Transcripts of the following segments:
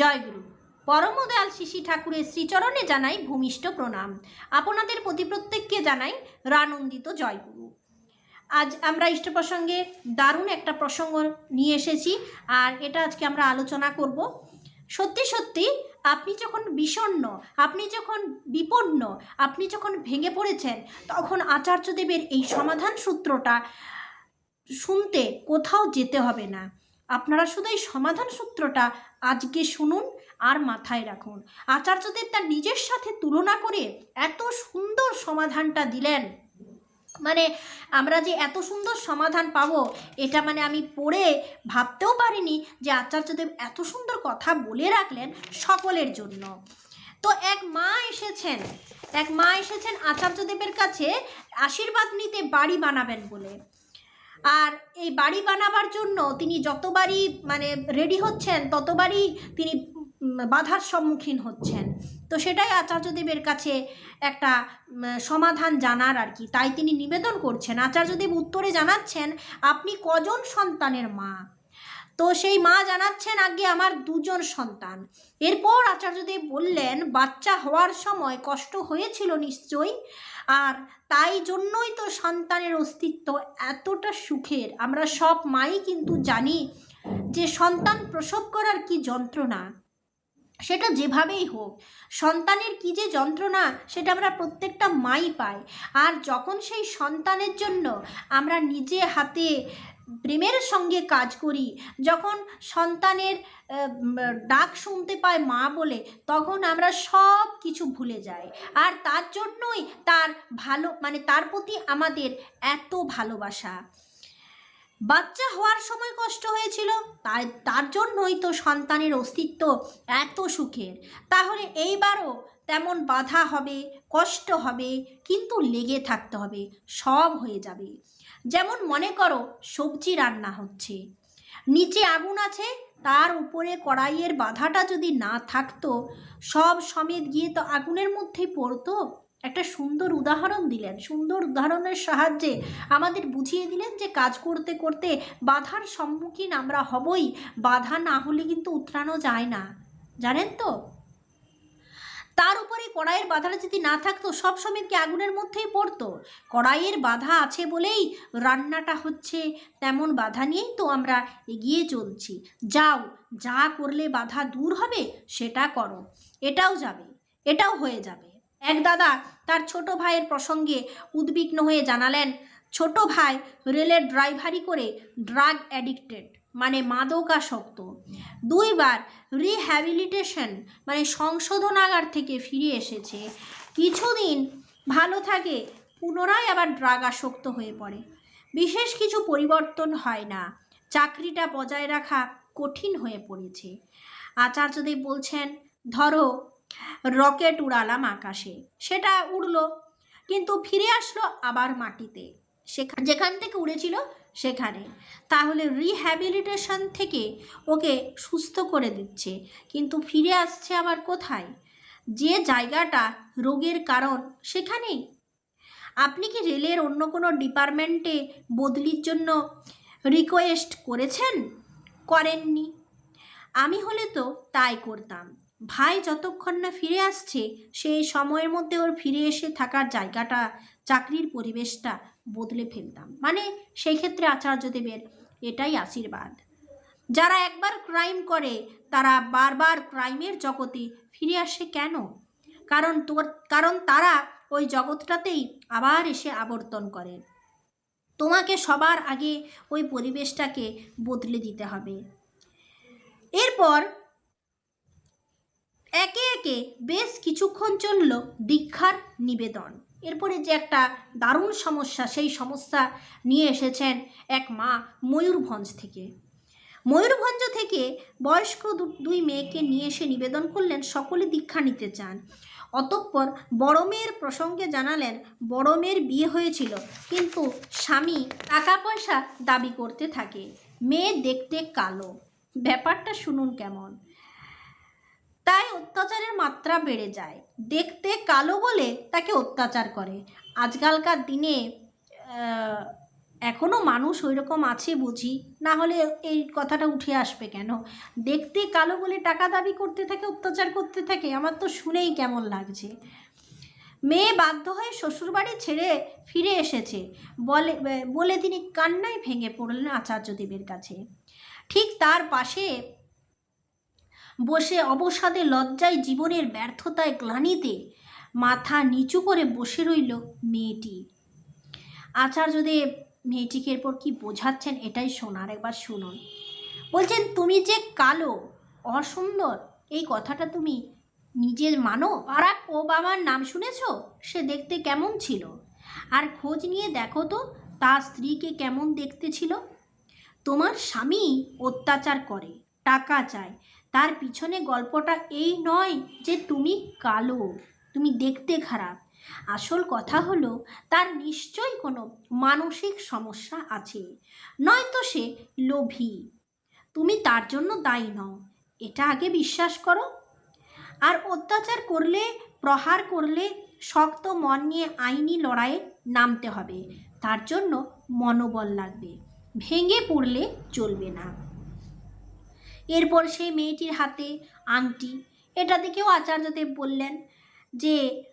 জয়গুরু। পরমদয়াল শিশি ঠাকুরের শ্রীচরণে জানাই ভূমিষ্ঠ প্রণাম। আপনাদের প্রতি প্রত্যেককে জানাই রানন্দিত জয়গুরু। আজ আমরা ইষ্ট প্রসঙ্গে দারুণ একটা প্রসঙ্গ নিয়ে এসেছি আর এটা আজকে আমরা আলোচনা করব। সত্যি সত্যি আপনি যখন বিষণ্ণ, আপনি যখন বিপন্ন, আপনি যখন ভেঙে পড়েছেন, তখন আচার্যদেবের এই সমাধান সূত্রটা শুনতে কোথাও যেতে হবে না। আপনারা শুধু এই সমাধান সূত্রটা আজকে শুনুন আর মাথায় রাখুন। আচার্যদেব তার নিজের সাথে তুলনা করে এত সুন্দর সমাধানটা দিলেন। মানে আমরা যে এত সুন্দর সমাধান পাবো, এটা মানে আমি পড়ে ভাবতেও পারিনি যে আচার্যদেব এত সুন্দর কথা বলে রাখলেন সকলের জন্য। তো এক মা এসেছেন, এক মা এসেছেন আচার্যদেবের কাছে আশীর্বাদ নিতে বাড়ি বানাবেন বলে। আর এই বাড়ি বানাবার জন্য তিনি যতবারই মানে রেডি হচ্ছেন, ততবারই তিনি বাধার সম্মুখীন হচ্ছেন। তো সেটাই আচার্যদেবের কাছে একটা সমাধান জানার আর কি। তাই তিনি নিবেদন করছেন। আচার্যদেব উত্তরে জানাচ্ছেন, আপনি কজন সন্তানের মা? তো সেই মা জানাচ্ছেন, আগে আমার দুজন সন্তান। এরপর আচার্যদেব বললেন, বাচ্চা হওয়ার সময় কষ্ট হয়েছিল নিশ্চয়ই আর তাই জন্যই তো সন্তানের অস্তিত্ব এতটা সুখের। আমরা সব মাই কিন্তু জানি যে সন্তান প্রসব করার কি যন্ত্রণা। সেটা যেভাবেই হোক, সন্তানের কি যে যন্ত্রণা সেটা আমরা প্রত্যেকটা মাই পাই। আর যখন সেই সন্তানের জন্য আমরা নিজে হাতে প্রেমের সঙ্গে কাজ করি, যখন সন্তানের ডাক শুনতে পায় মা বলে, তখন আমরা সব কিছু ভুলে যাই। আর তার জন্যই তার ভালো মানে তার প্রতি আমাদের এত ভালোবাসা। বাচ্চা হওয়ার সময় কষ্ট হয়েছিল, তাই তার জন্যই তো সন্তানের অস্তিত্ব এত সুখের। তাহলে এইবারও তেমন বাধা হবে, কষ্ট হবে, কিন্তু লেগে থাকতে হবে, সব হয়ে যাবে। যেমন মনে করো সবজি রান্না হচ্ছে, নিচে আগুন আছে, তার উপরে কড়াইয়ের বাধাটা যদি না থাকতো, সব সমেত গিয়ে তো আগুনের মধ্যেই পড়তো? একটা সুন্দর উদাহরণ দিলেন, সুন্দর উদাহরণের সাহায্যে আমাদের বুঝিয়ে দিলেন যে কাজ করতে করতে বাধার সম্মুখীন আমরা হবই, বাধা না হলে কিন্তু উতরানো যায় না। জানেন তো? তার উপরে কড়াইয়ের বাধাটা যদি না থাকতো, সব সময় কি আগুনের মধ্যেই পড়তো? কড়াইয়ের বাধা আছে বলেই রান্নাটা হচ্ছে, তেমন বাধা নিয়েই তো আমরা এগিয়ে চলছি। যাও, যা করলে বাধা দূর হবে, সেটা করো। এটাও যাবে, এটাও হয়ে যাবে। এক দাদা তার ছোট ভাইয়ের প্রসঙ্গে উদ্বিগ্ন হয়ে জানালেন, ছোট ভাই রেলের ড্রাইভারি করে ড্রাগ অ্যাডিক্টেড মানে মাদকাসক্ত। দুইবার রিহ্যাবিলিটেশন মানে সংশোধনাগার থেকে ফিরে এসেছে। কিছুদিন ভালো থাকে, পুনরায় আবার ড্রাগ আসক্ত হয়ে পড়ে। বিশেষ কিছু পরিবর্তন হয় না। চাকরিটা বজায় রাখা কঠিন হয়ে পড়েছে। আচার্যদেব বলছেন, ধরো রকেট উড়ালাম আকাশে। সেটা উড়লো, কিন্তু ফিরে আসলো আবার মাটিতে। সেখান যেখান থেকে উড়েছিল সেখানে। তাহলে রিহ্যাবিলিটেশন থেকে ওকে সুস্থ করে দিচ্ছে, কিন্তু ফিরে আসছে আবার কোথায়? যে জায়গাটা রোগের কারণ, সেখানেই। আপনি কি রেলের অন্য কোনো ডিপার্টমেন্টে বদলির জন্য রিকোয়েস্ট করেছেন? করেননি। আমি হলে তো তাই করতাম। ভাই যতক্ষণ না ফিরে আসছে, সেই সময়ের মধ্যে ওর ফিরে এসে থাকার জায়গাটা, চাকরির পরিবেশটা বদলে ফেলতাম। মানে সেই ক্ষেত্রে আচার্যদেবের এটাই আশীর্বাদ। যারা একবার ক্রাইম করে, তারা বারবার ক্রাইমের জগতে ফিরে আসে কেন? কারণ তোর, কারণ তারা ওই জগৎটাতেই আবার এসে আবর্তন করে। তোমাকে সবার আগে ওই পরিবেশটাকে বদলে দিতে হবে। এরপর একে একে বেশ কিছুক্ষণ চলল দীক্ষার নিবেদন। এরপরে যে একটা দারুণ সমস্যা, সেই সমস্যা নিয়ে এসেছেন এক মা ময়ূরভঞ্জ থেকে। ময়ূরভঞ্জ থেকে বয়স্ক দুই মেয়েকে নিয়ে এসে নিবেদন করলেন, সকলে দীক্ষা নিতে চান। অতঃপর বড় মেয়ের প্রসঙ্গে জানালেন, বড় মেয়ের বিয়ে হয়েছিল, কিন্তু স্বামী টাকা পয়সা দাবি করতে থাকে। মেয়ে দেখতে কালো। ব্যাপারটা শুনুন কেমন। তাই অত্যাচারের মাত্রা বেড়ে যায়। দেখতে কালো বলে তাকে অত্যাচার করে। আজকালকার দিনে এখনও মানুষ ওই রকম আছে বুঝি? না হলে এই কথাটা উঠে আসবে কেন? দেখতে কালো বলে টাকা দাবি করতে থাকে, অত্যাচার করতে থাকে, আমার তো শুনেই কেমন লাগছে। মেয়ে বাধ্য হয়ে শ্বশুরবাড়ি ছেড়ে ফিরে এসেছে। বলে বলে তিনি কান্নায় ভেঙে পড়লেন আচার্যদেবের কাছে। ঠিক তার পাশে বসে অবসাদে লজ্জায় জীবনের ব্যর্থতায় গ্লানিতে মাথা নিচু করে বসে রইল মেয়েটি। আচার্যদেব মেয়েটিকে এরপর কি বোঝাচ্ছেন এটাই শোনার, একবার শুনুন। বলছেন, তুমি যে কালো, অসুন্দর, এই কথাটা তুমি নিজের মানো? বারাক ওবামার নাম শুনেছ? সে দেখতে কেমন ছিল? আর খোঁজ নিয়ে দেখো তো তার স্ত্রীকে কেমন দেখতে ছিল? তোমার স্বামী অত্যাচার করে, টাকা চায় তার পিছনে গল্পটা এই নয় যে তুমি কালো, তুমি দেখতে খারাপ। আসল কথা হলো, তার নিশ্চয়ই কোনো মানসিক সমস্যা আছে। নয়তো সে লোভী। তুমি তার জন্য দায়ী নও, এটা আগে বিশ্বাস করো। আর অত্যাচার করলে, প্রহার করলে শক্ত মন নিয়ে আইনি লড়াইয়ে নামতে হবে। তার জন্য মনোবল লাগবে। ভেঙে পড়লে চলবে না। এরপর সেই মেয়েটির হাতে আংটি এটা দেখেও আচার্যদেব বললেন যে,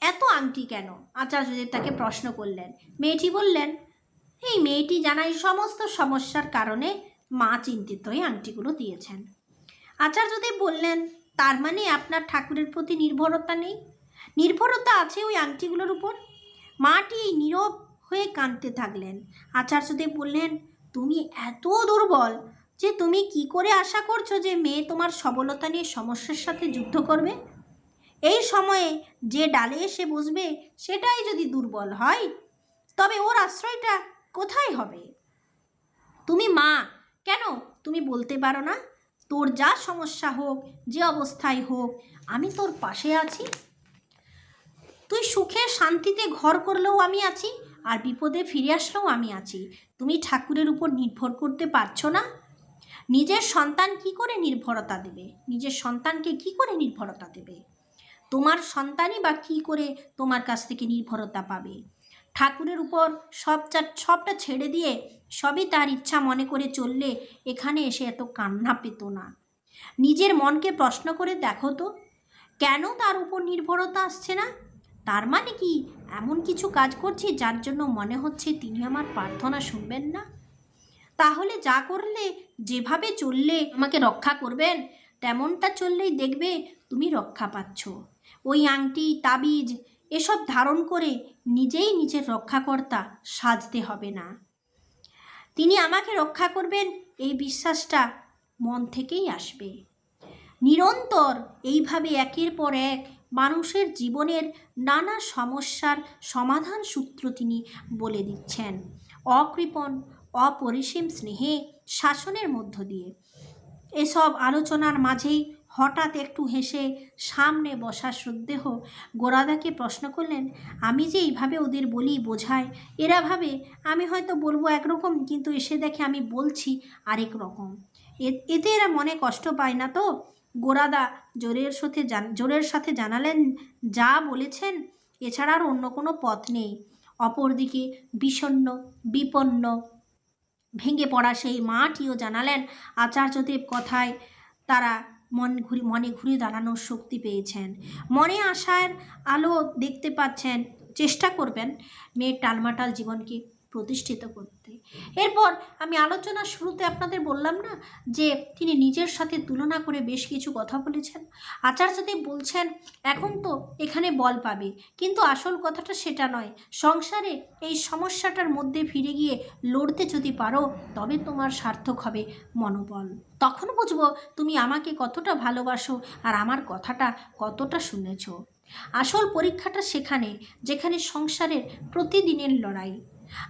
এত আংটি কেন? আচার্যদেব তাকে প্রশ্ন করলেন। মেয়েটি বললেন, এই মেয়েটি জানাই সমস্ত সমস্যার কারণে মা চিন্তিত হয়ে আংটিগুলো দিয়েছেন। আচার্যদেব বললেন, তার মানে আপনার ঠাকুরের প্রতি নির্ভরতা নেই? নির্ভরতা আছে ওই আংটিগুলোর উপর? মাটি নীরব হয়ে কাঁদতে থাকলেন। আচার্যদেব বললেন, তুমি এত দুর্বল যে তুমি কি করে আশা করছ যে মেয়ে তোমার সবলতা নিয়ে সমস্যার সাথে যুদ্ধ করবে? এই সময়ে যে ডালে এসে বসবে, সেটাই যদি দুর্বল হয়, তবে ওর আশ্রয়টা কোথায় হবে? তুমি মা, কেন? তুমি বলতে পারো না। তোর যা সমস্যা হোক, যে অবস্থায় হোক, আমি তোর পাশে আছি। তুই সুখে শান্তিতে ঘর করলেও আমি আছি, আর বিপদে ফিরে আসলেও আমি আছি। তুমি ঠাকুরের উপর নির্ভর করতে পারছ না। নিজের সন্তান কি করে নির্ভরতা দেবে? নিজের সন্তানকে কি করে নির্ভরতা দেবে? তোমার সন্তানই বা কী করে তোমার কাছ থেকে নির্ভরতা পাবে? ঠাকুরের উপর সবটা সবটা ছেড়ে দিয়ে সবই তার ইচ্ছা মনে করে চললে এখানে এসে এত কান্না পেত না। নিজের মনকে প্রশ্ন করে দেখো তো, কেন তার উপর নির্ভরতা আসছে না? তার মানে কি এমন কিছু কাজ করছি যার জন্য মনে হচ্ছে তিনি আমার প্রার্থনা শুনবেন না? তাহলে যা করলে, যেভাবে চললে আমাকে রক্ষা করবেন, তেমনটা চললেই দেখবে তুমি রক্ষা পাচ্ছ। ওই আংটি, তাবিজ, এসব ধারণ করে নিজেই নিজের রক্ষাকর্তা সাজতে হবে না। তিনি আমাকে রক্ষা করবেন এই বিশ্বাসটা মন থেকেই আসবে। নিরন্তর এইভাবে একের পর এক মানুষের জীবনের নানা সমস্যার সমাধান সূত্র তিনি বলে দিচ্ছেন। অকৃপণ অপরিসীম স্নেহে শাসনের মধ্য দিয়ে। এসব আলোচনার মাঝেই হঠাৎ একটু হেসে সামনে বসা শ্রদ্ধেহ গোরাদাকে প্রশ্ন করলেন, আমি যে এইভাবে ওদের বলি বোঝায়, এরা ভাবে আমি হয়তো বলব একরকম, কিন্তু এসে দেখে আমি বলছি আরেক রকম। এতে এরা মনে কষ্ট পায় না তো? গোরাদা জোরের সাথে জোরের সাথে জানালেন, যা বলেছেন, এছাড়া আর অন্য কোনো পথ নেই। অপরদিকে বিষণ্ণ, বিপন্ন ভেঙে পড়া সেই মাটিও জানালেন আচার্যদেব কথায়। তারা মন ঘুরি, মনে ঘুরে দাঁড়ানোর শক্তি পেয়েছেন। মনে আসার আলো দেখতে পাচ্ছেন, চেষ্টা করবেন মেয়ের টালমাটাল জীবনকে প্রতিষ্ঠিত করতে। এরপর আমি আলোচনার শুরুতে আপনাদের বললাম না যে তিনি নিজের সাথে তুলনা করে বেশ কিছু কথা বলেছেন। আচার্যদেব বলছেন, এখন তো এখানে বল পাবে। কিন্তু আসল কথাটা সেটা নয়। সংসারে এই সমস্যাটার মধ্যে ফিরে গিয়ে লড়তে যদি পারো, তবে তোমার সার্থক হবে মনোবল। তখন বুঝব তুমি আমাকে কতটা ভালোবাসো আর আমার কথাটা কতটা শুনেছ। আসল পরীক্ষাটা সেখানে, যেখানে সংসারের প্রতিদিনের লড়াই।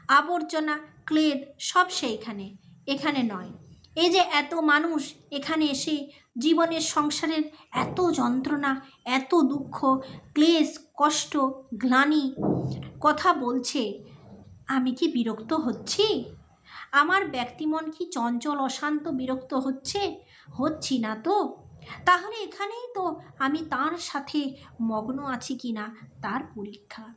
আবর্জনা, ক্লেদ সব সেইখানে, এখানে নয়। এই যে এত মানুষ এখানে এসে জীবনের সংসারের এত যন্ত্রণা, এত দুঃখ, ক্লেশ, কষ্ট, গ্লানি কথা বলছে, আমি কি বিরক্ত হচ্ছি? আমার ব্যক্তিমন কি চঞ্চল, অশান্ত, বিরক্ত হচ্ছে? হচ্ছি না তো। তাহলে এখানেই তো আমি তার সাথে মগ্ন আছি কি না তার পরীক্ষা।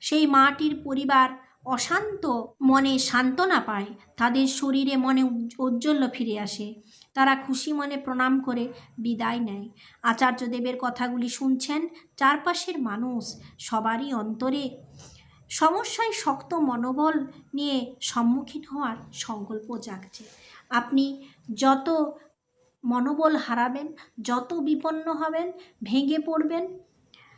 সেই মাটির পরিবার অশান্ত মনে সান্ত্বনা পায়। তাদের শরীরে মনে ঔজ্জ্বল্য ফিরে আসে। তারা খুশি মনে প্রণাম করে বিদায় নেয়। আচার্যদেবের কথাগুলি শুনছেন চারপাশের মানুষ, সবারই অন্তরে। সমস্যায় শক্ত মনোবল নিয়ে সম্মুখীন হওয়ার সংকল্প জাগছে। আপনি যত মনোবল হারাবেন, যত বিপন্ন হবেন, ভেঙে পড়বেন,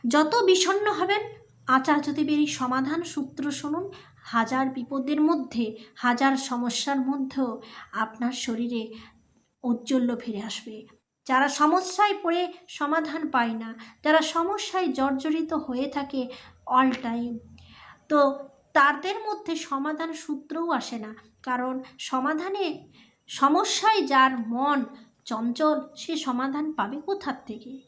যত বিষণ্ণ হবেন আচার্যদেবের এই সমাধান সূত্র শুনুন। হাজার বিপদের মধ্যে, হাজার সমস্যার মধ্যেও আপনার শরীরে ঔজ্জ্বল্য ফিরে আসবে। যারা সমস্যায় পড়ে সমাধান পায় না, যারা সমস্যায় জর্জরিত হয়ে থাকে অল টাইম তো তাদের মধ্যে সমাধান সূত্রও আসে না। কারণ সমাধানে, সমস্যায় যার মন চঞ্চল, সে সমাধান পাবে কোথার থেকে?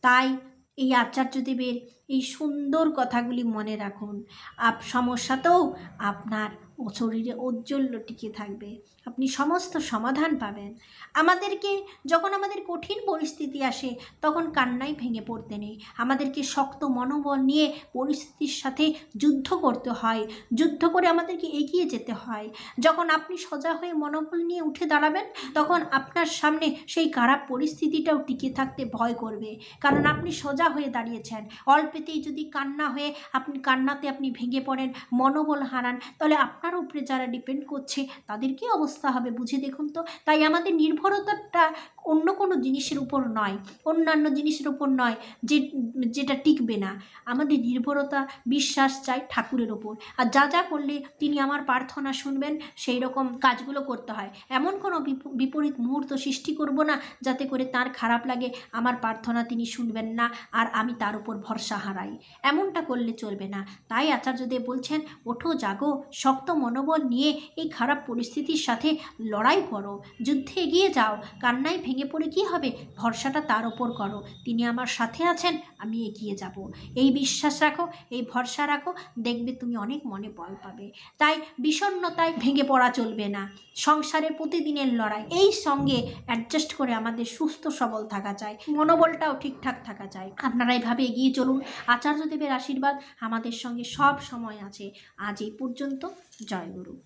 তাই এই আচার্যদেবের এই সুন্দর কথাগুলি মনে রাখুন। আপ, সমস্যাতেও আপনার শরীরে ঔজ্জ্বল্য টিকে থাকবে। আপনি সমস্ত সমাধান পাবেন। আমাদেরকে যখন আমাদের কঠিন পরিস্থিতি আসে, তখন কান্নাই ভেঙে পড়তে নেই। আমাদেরকে শক্ত মনোবল নিয়ে পরিস্থিতির সাথে যুদ্ধ করতে হয়। যুদ্ধ করে আমাদেরকে এগিয়ে যেতে হয়। যখন আপনি সজা হয়ে মনোবল নিয়ে উঠে দাঁড়াবেন, তখন আপনার সামনে সেই খারাপ পরিস্থিতিটাও টিকে থাকতে ভয় করবে। কারণ আপনি সোজা হয়ে দাঁড়িয়েছেন। অল্পেতেই যদি কান্না হয়ে আপনি, কান্নাতে আপনি ভেঙে পড়েন, মনোবল হারান, তাহলে আপনার উপরে যারা ডিপেন্ড করছে, তাদের কী অবস্থা হবে বুঝে দেখুন তো? তাই আমাদের নির্ভরতাটা অন্য কোনো জিনিসের উপর নয়, অন্যান্য জিনিসের উপর নয়, যে, যেটা টিকবে না। আমাদের নির্ভরতা, বিশ্বাস চাই ঠাকুরের ওপর আর যা যা করলে তিনি আমার প্রার্থনা শুনবেন, সেই রকম কাজগুলো করতে হয়। এমন কোনো বিপ- বিপরীত মুহূর্ত সৃষ্টি করব না, যাতে করে তার খারাপ লাগে, আমার প্রার্থনা তিনি শুনবেন না, আর আমি তার উপর ভরসা হারাই এমনটা করলে চলবে না। তাই আচার্যদেব বলছেন, ওঠো, জাগো, শক্ত মনোবল নিয়ে এই খারাপ পরিস্থিতির সাথে লড়াই করো। যুদ্ধে এগিয়ে যাও। কান্নায় ভেঙে পড়ে কি হবে? ভরসাটা তার ওপর করো। তিনি আমার সাথে আছেন, আমি এগিয়ে যাব। এই বিশ্বাস রাখো, এই ভরসা রাখো, দেখবে তুমি অনেক মনে বল পাবে। তাই বিষণ্ণতায় ভেঙে পড়া চলবে না। সংসারের প্রতিদিনের লড়াই, এই সঙ্গে অ্যাডজাস্ট করে আমাদের সুস্থ সবল থাকা চাই মনোবলটাও ঠিকঠাক থাকা চাই আপনারা এভাবে এগিয়ে চলুন। আচার্যদেবের আশীর্বাদ আমাদের সঙ্গে সব সময় আছে। আজ এই পর্যন্ত। জয় গুরু।